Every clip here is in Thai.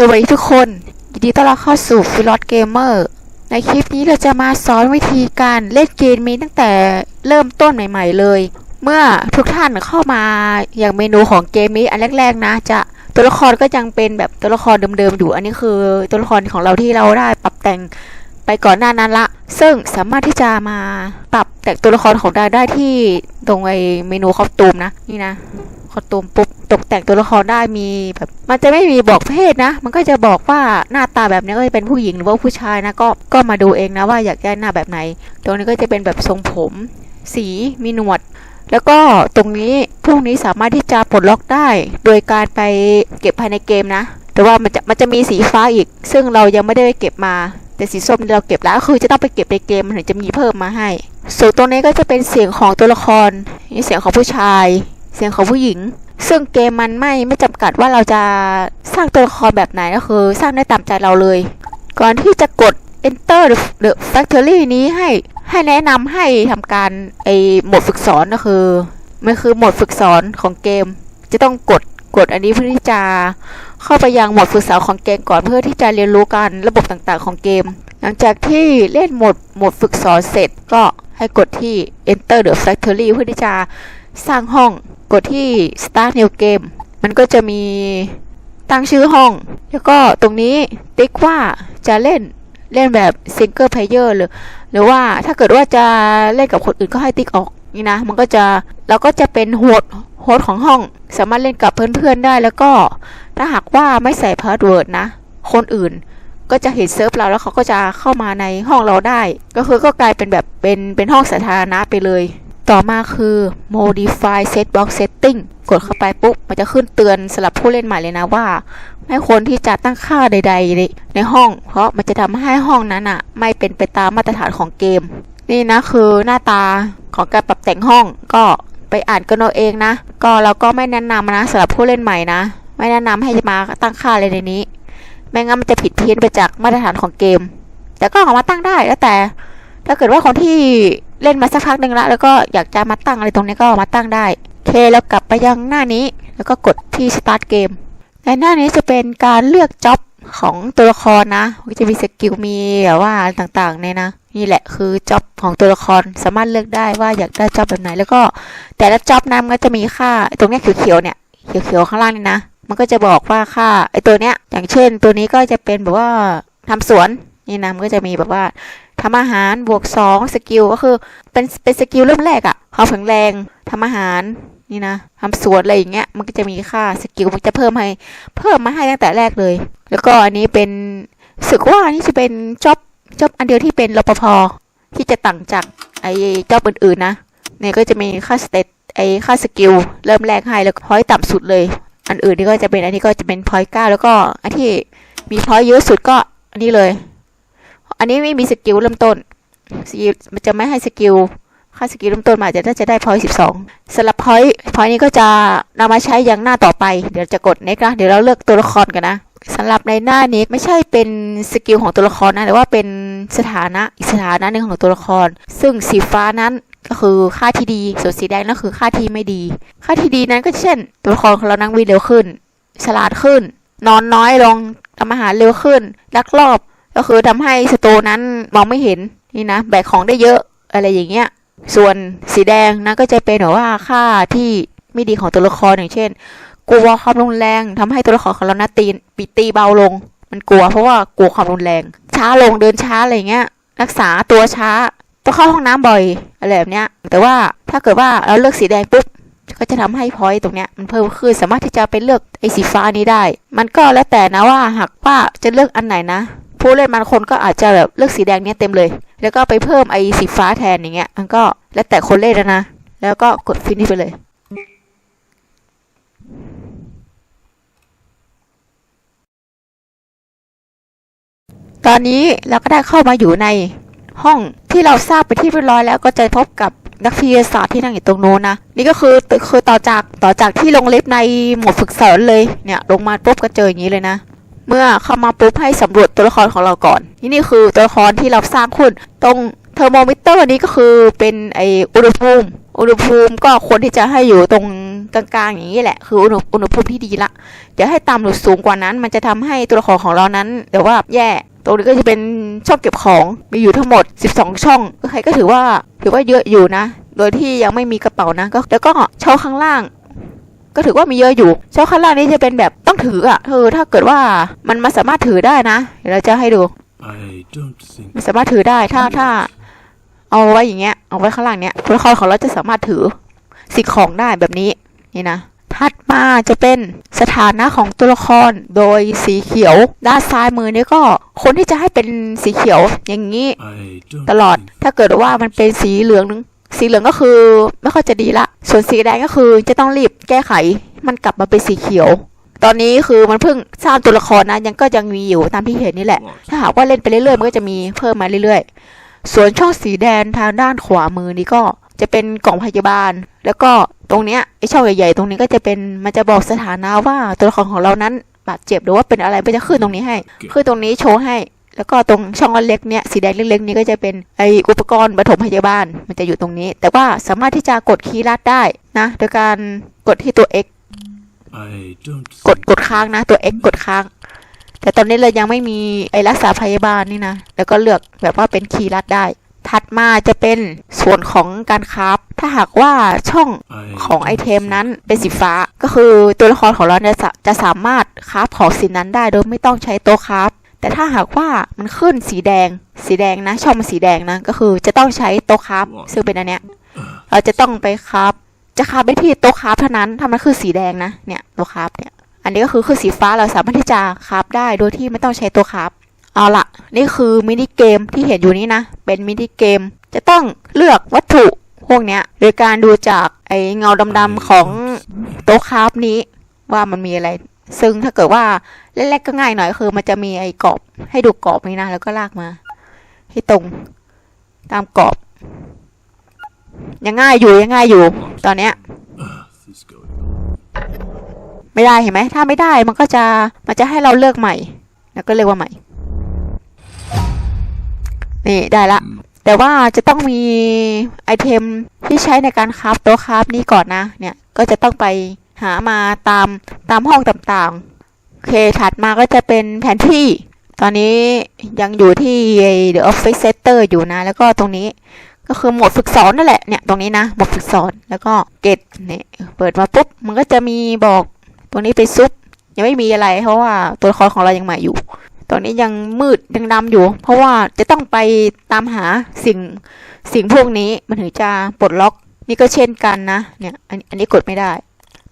สวัสดีทุกคน ยินดีต้อนรับเข้าสู่ฟิลอ t เกมเมอร์ในคลิปนี้เราจะมาสอนวิธีการเล่นเกมนี้ตั้งแต่เริ่มต้นใหม่ ๆ เลย เมื่อทุกท่านเข้ามาอย่างเมนูของเกมนี้อันแรกๆนะ จะตัวละครก็ยังเป็นแบบตัวละครเดิมๆอยู่อันนี้คือตัวละครของเราที่เราได้ปรับแต่งไปก่อนหน้านั้นละ ซึ่งสามารถที่จะมาปรับแต่งตัวละครของเราได้ที่ตรงไอเมนูคอสตูมนะนี่นะ คอตูมปุ๊บตกแต่งตัวละครได้มีแบบมันจะไม่มีบอกเพศนะ มันก็จะบอกว่าหน้าตาแบบนี้ก็จะเป็นผู้หญิงหรือว่าผู้ชายนะก็ก็มาดูเองนะว่าอยากได้หน้าแบบไหน ตรงนี้ก็จะเป็นแบบทรงผม สีมีหนวด แล้วก็ตรงนี้พวกนี้สามารถที่จะปลดล็อกได้ โดยการไปเก็บภายในเกมนะ แต่ว่ามันจะมันจะมีสีฟ้าอีก ซึ่งเรายังไม่ได้เก็บมาแต่สีส้มเราเก็บแล้วคือจะต้องไปเก็บในเกมมันถึงจะมีเพิ่มมาให้ ส่วนตรงนี้ก็จะเป็นเสียงของตัวละครนี่เสียงของผู้ชาย เสียงของผู้หญิง ซึ่งเกมมันไม่ไม่จำกัดว่าเราจะสร้างตัวละครแบบไหนก็คือสร้างได้ตามใจเราเลย ก่อนที่จะกด enter the factory นี้ให้ให้แนะนำให้ทำการไอโหมดฝึกสอนก็คือมันคือโหมดฝึกสอนของเกม จะต้องกดกดอันนี้เพื่อที่จะเข้าไปยังโหมดฝึกสอนของเกมก่อนเพื่อที่จะเรียนรู้การระบบต่างๆของเกม หลังจากที่เล่นโหมดโหมดฝึกสอนเสร็จก็ให้กดที่ enter the factory เพื่อที่จะ สร้างห้อง กดที่ start new game มันก็จะมีตั้งชื่อห้อง แล้วก็ตรงนี้ติ๊กว่าจะเล่นเล่นแบบ single player หรือ หรือว่าถ้าเกิดว่าจะเล่นกับคนอื่นก็ให้ติ๊กออกนี่นะ มันก็จะเราก็จะเป็นโฮสต์โฮสต์ของห้อง สามารถเล่นกับเพื่อนๆได้แล้วก็ถ้าหากว่าไม่ใส่พาสเวิร์ดนะ คนอื่นก็จะเห็นเซิร์ฟเราแล้วเขาก็จะเข้ามาในห้องเราได้ ก็คือก็กลายเป็นแบบเป็นเป็นห้องสาธารณะไปเลย ต่อมาคือ modify set box setting กดเข้าไปปุ๊บ มันจะขึ้นเตือนสำหรับผู้เล่นใหม่เลยนะว่า ไม่ควรที่จะตั้งค่าใด ๆ ในห้อง เพราะมันจะทำให้ห้องนั้นอะไม่เป็นไปตามมาตรฐานของเกม นี่นะคือหน้าตาของการปรับแต่งห้องก็ไปอ่านกันเอาเองนะ ก็เราก็ไม่แนะนำนะสำหรับผู้เล่นใหม่นะ ไม่แนะนำให้มาตั้งค่าอะไรในนี้ ไม่งั้นมันจะผิดเพี้ยนไปจากมาตรฐานของเกม แต่ก็เอามาตั้งได้แล้วแต่ ถ้าเกิดว่าคนที่ เล่นมาสักพักหนึ่งแล้วแล้วก็อยากจะมาตั้งอะไรตรงนี้ก็มาตั้งได้เคแล้วกลับไปยังหน้านี้ แล้วก็กดที่ start game ในหน้านี้จะเป็นการเลือกจ็อบของตัวละครนะก็จะมีสกิลมีแบบว่าต่างๆเนี่ยนะนี่แหละคือจ็อบของตัวละครสามารถเลือกได้ว่าอยากได้จ็อบแบบไหน แล้วก็แต่ละจ็อบนั้นก็จะมีค่าตรงนี้เขียวๆเนี่ยเขียวๆข้างล่างนี่นะมันก็จะบอกว่าค่าไอตัวเนี้ยอย่างเช่น ตัวนี้ก็จะเป็นแบบว่าทำสวนนี่นะมันก็จะมีแบบว่า ทำอาหารบวกสองสกิลก็คือเป็นเป็นสกิลเริ่มแรกอะความแข็งแรงทำอาหารนี่นะทำสวนอะไรอย่างเงี้ยมันก็จะมีค่าสกิลมันจะเพิ่มให้ เพิ่มมาให้ตั้งแต่แรกเลย แล้วก็อันนี้เป็นสึกว่านนี่จะเป็นจ็อบจ็อบอันเดียวที่เป็นรปภที่จะต่างจากไอ้จ็อบอื่นๆนะเนี่ยก็จะมีค่าสเตตไอ้ค่าสกิลเริ่มแรกให้แล้วพอยต่ำสุดเลย อันอื่นนี่ก็จะเป็นอันนี้ก็จะเป็นพอยต์เก้าแล้วก็อันที่มีพอยต์เยอะสุดก็อันนี้เลย อันนี้ไม่มีสกิลเริ่มต้นสกิลมันจะไม่ให้สกิลค่าสกิลเริ่มต้นมาจะน่าจะได้พอยต์สิบสองสำหรับพอยต์พอยต์นี้ก็จะนำมาใช้อย่างหน้าต่อไป เดี๋ยวจะกดเน็กนะเดี๋ยวเราเลือกตัวละครกันนะสำหรับในหน้านี้ไม่ใช่เป็นสกิลของตัวละครนะแต่ว่าเป็นสถานะอีกสถานะหนึ่งของตัวละคร ซึ่งสีฟ้านั้นก็คือค่าที่ดี ส่วนสีแดงนั่นคือค่าที่ไม่ดี ค่าที่ดีนั้นก็เช่น ตัวละครของเรานั่งวิ่งเร็วขึ้น ฉลาดขึ้น นอนน้อยลงทำอาหารเร็วขึ้น ลักลอบ ก็คือทำให้สโตนั้นมองไม่เห็นนี่นะแบกของได้เยอะอะไรอย่างเงี้ย ส่วนสีแดงนะก็จะเป็นแบบว่าค่าที่ไม่ดีของตัวละครอย่างเช่น กลัวความรุนแรงทำให้ตัวละครของเรานะตีนปีตีเบาลง มันกลัวเพราะว่ากลัวความรุนแรง ช้าลงเดินช้าอะไรเงี้ย รักษาตัวช้าต้องเข้าห้องน้ำบ่อยอะไรแบบเนี้ย แต่ว่าถ้าเกิดว่าเราเลือกสีแดงปุ๊บก็จะทำให้พอยต์ตรงเนี้ยมันเพิ่มขึ้นสามารถที่จะไปเลือกไอ้สีฟ้านี้ได้ มันก็แล้วแต่นะว่าหากว่าจะเลือกอันไหนนะ ผู้เล่นบางคนก็อาจจะแบบเลือกสีแดงเนี้ยเต็มเลย แล้วก็ไปเพิ่มไอ้สีฟ้าแทนอย่างเงี้ยมันก็แล้วแต่คนเล่นนะนะ แล้วก็กดฟินิชไปเลยตอนนี้เราก็ได้เข้ามาอยู่ในห้องที่เราทราบไปที่เรียบร้อยแล้วก็จะพบกับนักวิทยาศาสตร์ที่นั่งอยู่ตรงโน้นนะนี่ก็คือคือต่อจากต่อจากที่ลงเล็บในหมวดฝึกสอนเลยเนี่ยลงมาปุ๊บก็เจออย่างนี้เลยนะ เมื่อเข้ามาปุ๊บให้สำรวจตัวละครของเราก่อน นี่นี่คือตัวละครที่เราสร้างขึ้น ตรงเทอร์โมมิเตอร์นี้ก็คือเป็นไออุณหภูมิ อุณหภูมิก็ควรที่จะให้อยู่ตรงกลางๆอย่างนี้แหละ คืออุณหอุณหภูมิที่ดีละอย่าให้ต่ำหรือสูงกว่านั้น มันจะทำให้ตัวละครของเรานั้นเดี๋ยวว่าแย่ตรงนี้ก็จะเป็นช่องเก็บของมีอยู่ทั้งหมด 12 ช่องใครก็ถือว่าถือว่าเยอะอยู่นะ โดยที่ยังไม่มีกระเป๋านะก็แล้วก็ช่องข้างล่าง ก็ถือว่ามีเยอะอยู่ช่องข้างล่างนี้จะเป็นแบบต้องถืออะเออถ้าเกิดว่ามันมาสามารถถือได้นะเดี๋ยวเราจะให้ดู I don't think มันสามารถถือได้ถ้าถ้า เอาไว้อย่างเงี้ยเอาไว้ข้างล่างเนี้ยตัวละครของเราจะสามารถถือสิ่งของได้แบบนี้นี่นะถัดมาจะเป็นสถานะของตัวละครโดยสีเขียว ด้านซ้ายมือนี่ก็คนที่จะให้เป็นสีเขียวอย่างนี้ I don't ตลอด think ถ้าเกิดว่ามันเป็นสีเหลืองนึง สีเหลืองก็คือไม่ค่อยจะดีละ ส่วนสีแดงก็คือจะต้องรีบแก้ไข มันกลับมาเป็นสีเขียว ตอนนี้คือมันเพิ่งสร้างตัวละครนะยังก็ยังมีอยู่ตามที่เห็นนี่แหละ ถ้าหากว่าเล่นไปเรื่อยๆมันก็จะมีเพิ่มมาเรื่อยๆ ส่วนช่องสีแดงทางด้านขวามือนี้ก็จะเป็นกล่องพยาบาล แล้วก็ตรงเนี้ยไอช่องใหญ่ๆ ตรงนี้ก็จะเป็นมันจะบอกสถานะว่าตัวละครของเรานั้นบาดเจ็บหรือว่าเป็นอะไรมันจะขึ้นตรงนี้ให้ ขึ้นตรงนี้โชว์ให้ แล้วก็ตรงช่องเล็กๆเนี่ยสีแดงเล็กๆนี้ก็จะเป็นไออุปกรณ์ปฐมพยาบาลมันจะอยู่ตรงนี้ แต่ว่าสามารถที่จะกดคีย์ลัดได้นะ โดยการกดที่ตัว X I don't กด think กดค้างนะตัว X กดค้าง แต่ตอนนี้เรายังไม่มีไอรักษาพยาบาลนี่นะ แล้วก็เลือกแบบว่าเป็นคีย์ลัดได้ ถัดมาจะเป็นส่วนของการคราฟถ้าหากว่าช่อง I ของไอ don't เทม think นั้นเป็นสีฟ้า ก็คือตัวละครของเราเนี่ยจะจะสามารถคราฟของสิ่งนั้นได้โดยไม่ต้องใช้โต๊ะคราฟ แต่ถ้าหากว่ามันขึ้นสีแดง สีแดงนะ ช่องมันสีแดงนะ ก็คือจะต้องใช้โต๊ะคราฟซึ่งเป็นอันเนี้ย เราจะต้องไปคราฟจะคราฟไปที่โต๊ะคราฟเท่านั้นถ้ามันคือสีแดงนะ เนี่ยโต๊ะคราฟเนี่ย อันนี้ก็คือคือสีฟ้าเราสามารถที่จะคราฟได้โดยที่ไม่ต้องใช้ตัวคราฟเอาละนี่คือมินิเกมที่เห็นอยู่นี้นะ เป็นมินิเกม จะต้องเลือกวัตถุพวกเนี้ย โดยการดูจากไอเงาดำๆของโต๊ะคราฟนี้ว่ามันมีอะไร ซึ่งถ้าเกิดว่าแรกๆก็ง่ายหน่อยคือ มันจะมีไอ้กรอบ ให้ดูกรอบนี้นะ แล้วก็ลากมา ให้ตรงตามกรอบ ยังง่ายอยู่ยังง่ายอยู่ ตอนเนี้ยไม่ได้เห็นไหมถ้าไม่ได้มันก็จะมันจะให้เราเลือกใหม่ แล้วก็เลือกว่าใหม่ นี่ได้ละ แต่ว่าจะต้องมีไอเทมที่ใช้ในการคราฟตัวคราฟนี้ก่อนนะ เนี่ยก็จะต้องไป หามาตามตามห้องต่างๆ โอเคถัดมาก็จะเป็นแผนที่ ตอนนี้ยังอยู่ที่ The Office Center อยู่นะ แล้วก็ตรงนี้ก็คือโหมดฝึกสอนนั่นแหละเนี่ยตรงนี้นะโหมดฝึกสอนแล้วก็เกตเนี่ยเปิดมาปุ๊บมันก็จะมีบอกตรงนี้ไปซุปยังไม่มีอะไร เพราะว่าตัวละครของเรายังใหม่อยู่ ตอนนี้ยังมืดยังดำอยู่ เพราะว่าจะต้องไปตามหาสิ่งสิ่งพวกนี้มันถึงจะปลดล็อก นี่ก็เช่นกันนะเนี่ยอันอันนี้กดไม่ได้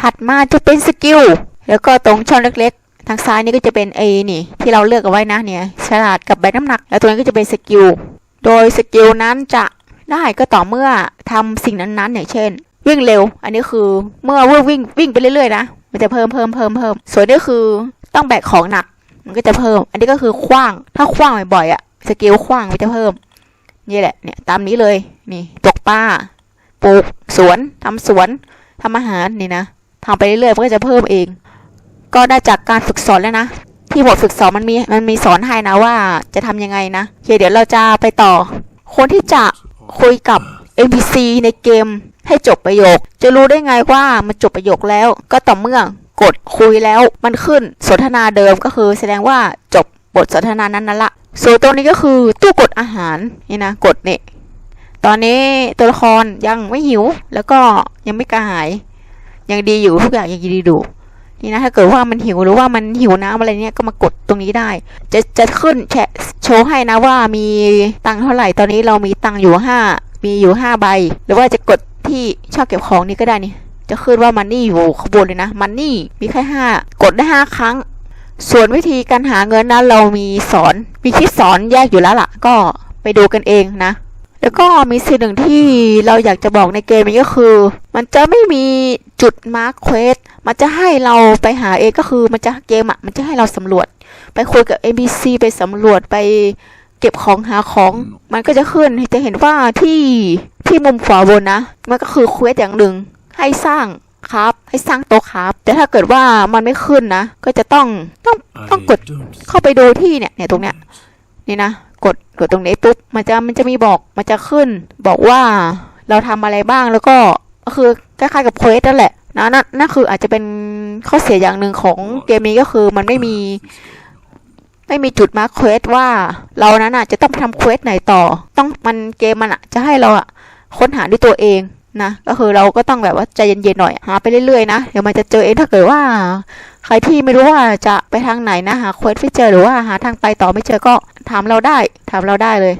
ถัดมาจะเป็นสกิลแล้วก็ตรงช่องเล็กๆ ทางซ้ายนี่ก็จะเป็นเอนี่ ที่เราเลือกเอาไว้นะเนี่ยฉลาดกับแบกน้ำหนัก แล้วตรงนี้ก็จะเป็นสกิลโดยสกิลนั้นจะได้ก็ต่อเมื่อทำสิ่งนั้นๆอย่างเช่น วิ่งเร็ว อันนี้คือเมื่อวิ่งวิ่งวิ่งไปเรื่อยๆนะมันจะเพิ่มเพิ่มเพิ่มเพิ่มส่วนนี้คือต้องแบกของหนัก มันก็จะเพิ่ม อันนี้ก็คือคว้างถ้าคว้างบ่อยๆอะสกิลคว้างมันจะเพิ่มนี่แหละเนี่ยตามนี้เลยนี่ตกปลาปลูกสวนทำสวนทำอาหารนี่นะ ทำไปเรื่อยๆมันก็จะเพิ่มเอง ก็ได้จากการฝึกสอนแล้วนะ ที่บทฝึกสอนมันมีมันมีสอนให้นะว่าจะทำยังไงนะโอเคเดี๋ยวเราจะไปต่อ คนที่จะคุยกับ NPC ในเกมให้จบประโยค จะรู้ได้ไงว่ามันจบประโยคแล้ว ก็ต่อเมื่อกดคุยแล้วมันขึ้นสนทนาเดิมก็คือแสดงว่าจบบทสนทนานั้นนั่นละส่วนตรงนี้ก็คือตู้กดอาหารนี่นะกดเนี่ยตอนนี้ตัวละครยังไม่หิว แล้วก็ยังไม่กระหาย ยังดีอยู่ทุกอย่างยังดีอยู่นี่นะถ้าเกิดว่ามันหิวหรือว่ามันหิวน้ำอะไรเนี่ยก็มากดตรงนี้ได้ จะจะขึ้นแชโชว์ให้นะว่ามีตังค์เท่าไหร่ตอนนี้เรามีตังค์อยู่ห้ามีอยู่ห้าใบ หรือว่าจะกดที่ช่องเก็บของนี่ก็ได้นี่ จะขึ้นว่ามันนี่อยู่ข้างบนเลยนะมันนี่มีแค่ห้ากดได้ห้าครั้ง ส่วนวิธีการหาเงินนั้นเรามีสอนมีคลิปสอนแยกอยู่แล้วล่ะ ก็ไปดูกันเองนะ แล้วก็มีสิ่งหนึ่งที่เราอยากจะบอกในเกมนี้ก็คือ มันจะไม่มีจุดมาร์คเควสมันจะให้เราไปหาเองก็คือมันจะเกมอะมันจะให้เราสำรวจ ไปคุยกับ NPC ไปสำรวจไปเก็บของหาของ มันก็จะขึ้นจะเห็นว่าที่ที่มุมขวาบนนะ มันก็คือเควสอย่างหนึ่งให้สร้างครับ ให้สร้างโต๊ะครับ แต่ถ้าเกิดว่ามันไม่ขึ้นนะ ก็จะต้องต้องต้องกดเข้าไปดูที่เนี่ยเนี่ยตรงเนี้ยนี่นะ กดกดตรงนี้ปุ๊บมันจะมันจะมีบอกมันจะขึ้น บอกว่าเราทำอะไรบ้างแล้วก็คือคล้ายๆกับเควสนั่นแหละนะนั่นนั่นคืออาจจะเป็นข้อเสียอย่างหนึ่งของเกมนี้ก็คือมันไม่มี ไม่มีจุดมาร์คเควสว่าเรานั้นอะจะต้องทำเควสไหนต่อ ต้องมันเกมมันอะจะให้เราอะค้นหาด้วยตัวเอง นะก็คือเราก็ต้องแบบว่าใจเย็นๆหน่อยหาไปเรื่อยๆนะเดี๋ยวมันจะเจอเองถ้าเกิดว่า ใครที่ไม่รู้ว่าจะไปทางไหนนะหาเควสไม่เจอหรือว่าหาทางไปต่อไม่เจอก็ถามเราได้ถามเราได้เลย